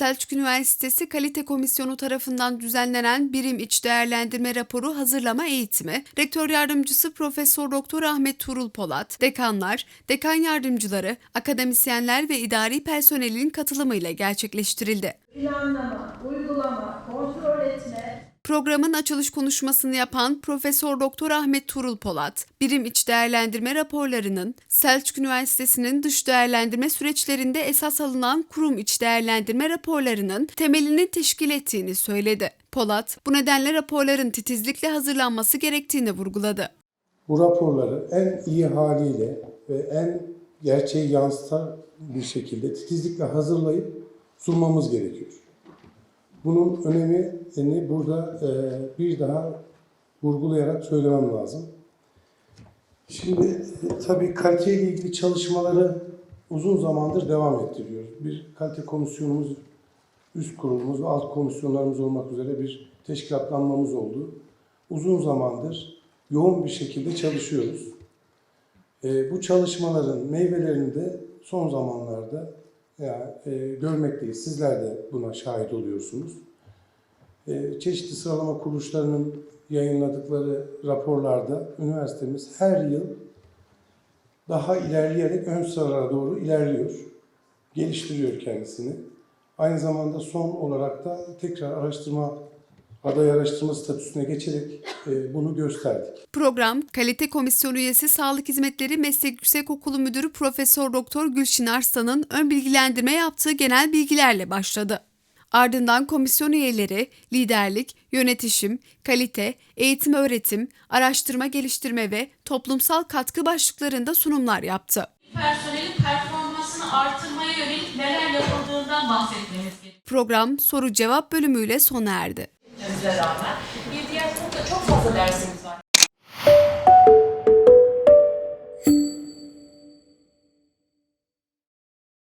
Selçuk Üniversitesi Kalite Komisyonu tarafından düzenlenen birim iç değerlendirme raporu hazırlama eğitimi, Rektör Yardımcısı Profesör Doktor Ahmet Tuğrul Polat, dekanlar, dekan yardımcıları, akademisyenler ve idari personelin katılımıyla gerçekleştirildi. planlama, uygulama, kontrol etme, Programın açılış konuşmasını yapan Profesör Doktor Ahmet Tuğrul Polat, birim iç değerlendirme raporlarının Selçuk Üniversitesi'nin dış değerlendirme süreçlerinde esas alınan kurum iç değerlendirme raporlarının temelini teşkil ettiğini söyledi. Polat, bu nedenle raporların titizlikle hazırlanması gerektiğini vurguladı. Bu raporları en iyi haliyle ve en gerçeği yansıtar bir şekilde titizlikle hazırlayıp sunmamız gerekiyor. Bunun önemini burada e, bir daha vurgulayarak söylemem lazım. Şimdi tabii kaliteyle ilgili çalışmaları uzun zamandır devam ettiriyoruz. Bir kalite komisyonumuz, üst kurulumuz ve alt komisyonlarımız olmak üzere bir teşkilatlanmamız oldu. Uzun zamandır yoğun bir şekilde çalışıyoruz. E, bu çalışmaların meyvelerini de son zamanlarda yani, e, görmekteyiz. Sizler de buna şahit oluyorsunuz. E, çeşitli sıralama kuruluşlarının yayınladıkları raporlarda üniversitemiz her yıl daha ilerleyerek ön sıralara doğru ilerliyor. Geliştiriyor kendisini. Aynı zamanda son olarak da tekrar araştırma aday araştırma statüsüne geçerek e, bunu gösterdik. Program, Kalite Komisyonu üyesi Sağlık Hizmetleri Meslek Yüksekokulu Müdürü Profesör Doktor Gülşin Arslan'ın ön bilgilendirme yaptığı genel bilgilerle başladı. Ardından komisyon üyeleri liderlik, yönetişim, kalite, eğitim öğretim, araştırma geliştirme ve toplumsal katkı başlıklarında sunumlar yaptı. personelin performansını artırmaya yönelik neler yapıldığından bahsetmemiz gerekiyor. Program soru cevap bölümüyle sona erdi. Rağmen bir diğer konuda çok fazla dersimiz var.